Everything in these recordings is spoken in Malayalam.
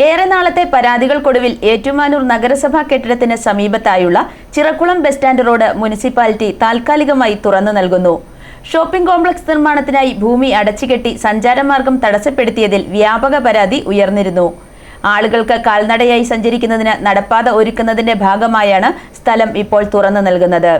ഏറെ നാളത്തെ പരാതികൾക്കൊടുവിൽ ഏറ്റുമാനൂർ നഗരസഭാ കെട്ടിടത്തിന് സമീപത്തായുള്ള Chirakkulam bus stand road municipality താൽക്കാലികമായി തുറന്നു നൽകുന്നു. ഷോപ്പിംഗ് കോംപ്ലക്സ് നിർമ്മാണത്തിനായി ഭൂമി അടച്ചുകെട്ടി സഞ്ചാരമാർഗം തടസ്സപ്പെടുത്തിയതിൽ വ്യാപക പരാതി ഉയർന്നിരുന്നു. ആളുകൾക്ക് കാൽനടയായി സഞ്ചരിക്കുന്നതിന് നടപ്പാത ഒരുക്കുന്നതിന്റെ ഭാഗമായാണ് സ്ഥലം ഇപ്പോൾ തുറന്നു നൽകുന്നത്.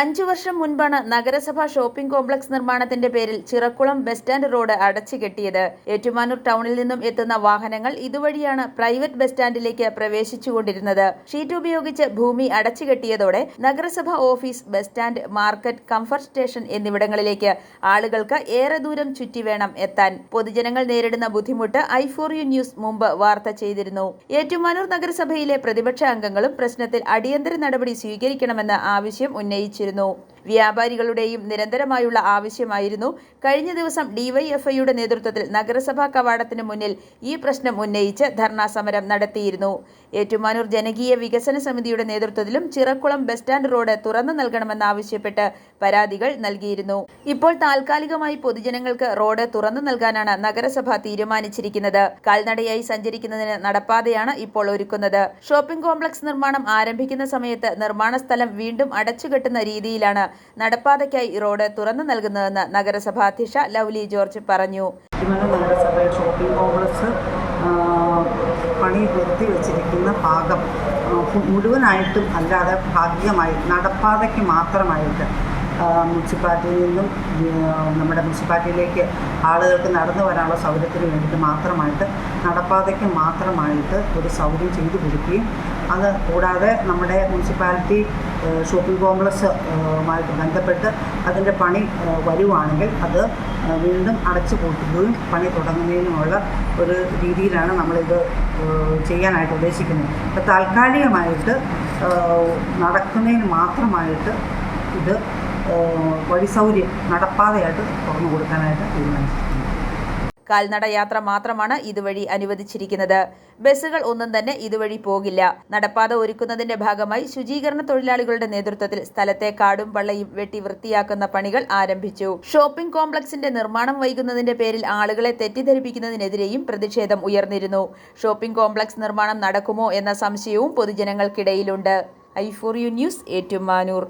അഞ്ചു വർഷം മുൻപാണ് നഗരസഭാ ഷോപ്പിംഗ് കോംപ്ലക്സ് നിർമ്മാണത്തിന്റെ പേരിൽ ചിറക്കുളം ബസ് സ്റ്റാൻഡ് റോഡ് അടച്ചുകെട്ടിയത് ഏറ്റുമാനൂർ ടൗണിൽ നിന്നും എത്തുന്ന വാഹനങ്ങൾ ഇതുവഴിയാണ് പ്രൈവറ്റ് ബസ് സ്റ്റാൻഡിലേക്ക് പ്രവേശിച്ചുകൊണ്ടിരുന്നത്. ഷീറ്റ് ഉപയോഗിച്ച് ഭൂമി അടച്ചുകെട്ടിയതോടെ നഗരസഭ office bus stand market comfort station എന്നിവിടങ്ങളിലേക്ക് ആളുകൾക്ക് ഏറെ ദൂരം ചുറ്റി വേണം എത്താൻ. പൊതുജനങ്ങൾ നേരിടുന്ന ബുദ്ധിമുട്ട് ഐ ഫോർ യു ന്യൂസ് മുമ്പ് വാർത്ത ചെയ്തിരുന്നു. ഏറ്റുമാനൂർ നഗരസഭയിലെ പ്രതിപക്ഷ അംഗങ്ങളും പ്രശ്നത്തിൽ അടിയന്തര നടപടി സ്വീകരിക്കണമെന്ന് ആവശ്യം ഉന്നയിച്ചിരുന്നു വ്യാപാരികളുടെയും നിരന്തരമായുള്ള ആവശ്യമായിരുന്നു. കഴിഞ്ഞ ദിവസം ഡിവൈഎഫ്ഐയുടെ നേതൃത്വത്തിൽ നഗരസഭാ കവാടത്തിന് മുന്നിൽ ഈ പ്രശ്നം ഉന്നയിച്ച് ധർണാ സമരം നടത്തിയിരുന്നു. ഏറ്റുമാനൂർ ജനകീയ വികസന സമിതിയുടെ നേതൃത്വത്തിലും ചിറക്കുളം ബസ് സ്റ്റാൻഡ് റോഡ് തുറന്നു നൽകണമെന്നാവശ്യപ്പെട്ട് പരാതികൾ നൽകിയിരുന്നു. ഇപ്പോൾ താൽക്കാലികമായി പൊതുജനങ്ങൾക്ക് റോഡ് തുറന്നു നൽകാനാണ് നഗരസഭ തീരുമാനിച്ചിരിക്കുന്നത്. കാൽനടയായി സഞ്ചരിക്കുന്നതിന് നടപ്പാതയാണ് ഇപ്പോൾ ഒരുക്കുന്നത്. ഷോപ്പിംഗ് കോംപ്ലക്സ് നിർമ്മാണം ആരംഭിക്കുന്ന സമയത്ത് നിർമ്മാണ സ്ഥലം വീണ്ടും അടച്ചുകെട്ടുന്ന രീതിയിലാണ് നടപ്പാതയ്ക്കായി റോഡ് തുറന്നു നൽകുന്നതെന്ന് നഗരസഭാ അധ്യക്ഷ ലവ്ലി ജോർജ് പറഞ്ഞു. ഷോപ്പിംഗ് കോംപ്ലക്സ് പണി വെച്ചിരിക്കുന്ന ഭാഗം മുഴുവനായിട്ടും അല്ലാതെ ഭാഗികമായി നടപ്പാതയ്ക്ക് മാത്രമായിട്ട് മുനിസിപ്പാലിറ്റിയിൽ നിന്നും നമ്മുടെ മുനിസിപ്പാലിറ്റിയിലേക്ക് ആളുകൾക്ക് നടന്നു വരാനുള്ള സൗകര്യത്തിന് വേണ്ടിയിട്ട് മാത്രമായിട്ട് നടപ്പാതയ്ക്ക് മാത്രമായിട്ട് ഒരു സൗകര്യം ചെയ്തു കൊടുക്കുകയും അത് കൂടാതെ നമ്മുടെ മുനിസിപ്പാലിറ്റി ഷോപ്പിംഗ് കോംപ്ലക്സ് ആ, ബന്ധപ്പെട്ട് അതിന്റെ പണി വരുവാണെങ്കിൽ അത് വീണ്ടും അടച്ചു പൂട്ടുകയും പണി തുടങ്ങുന്നതിനുമുള്ള ഒരു രീതിയിലാണ് നമ്മളിത് ചെയ്യാനായിട്ട് ഉദ്ദേശിക്കുന്നത്. അപ്പോൾ താൽക്കാലികമായിട്ട് നടക്കുന്നതിന് മാത്രമായിട്ട് ഇത് വഴി സൗകര്യം നടപ്പാതയായിട്ട് തുറന്നു കൊടുക്കാനായിട്ട് തീരുമാനിച്ചിട്ടുണ്ട്. കാൽനട യാത്ര മാത്രമാണ് ഇതുവഴി അനുവദിച്ചിരിക്കുന്നത്. ബസ്സുകൾ ഒന്നും തന്നെ ഇതുവഴി പോകില്ല. നടപ്പാത ഒരുക്കുന്നതിന്റെ ഭാഗമായി ശുചീകരണ തൊഴിലാളികളുടെ നേതൃത്വത്തിൽ സ്ഥലത്തെ കാടും പള്ളയും വെട്ടി വൃത്തിയാക്കുന്ന പണികൾ ആരംഭിച്ചു. ഷോപ്പിംഗ് കോംപ്ലക്സിന്റെ നിർമ്മാണം വൈകുന്നതിന്റെ പേരിൽ ആളുകളെ തെറ്റിദ്ധരിപ്പിക്കുന്നതിനെതിരെയും പ്രതിഷേധം ഉയർന്നിരുന്നു. ഷോപ്പിംഗ് കോംപ്ലക്സ് നിർമ്മാണം നടക്കുമോ എന്ന സംശയവും പൊതുജനങ്ങൾക്കിടയിലുണ്ട്. I for you news Ettumanoor.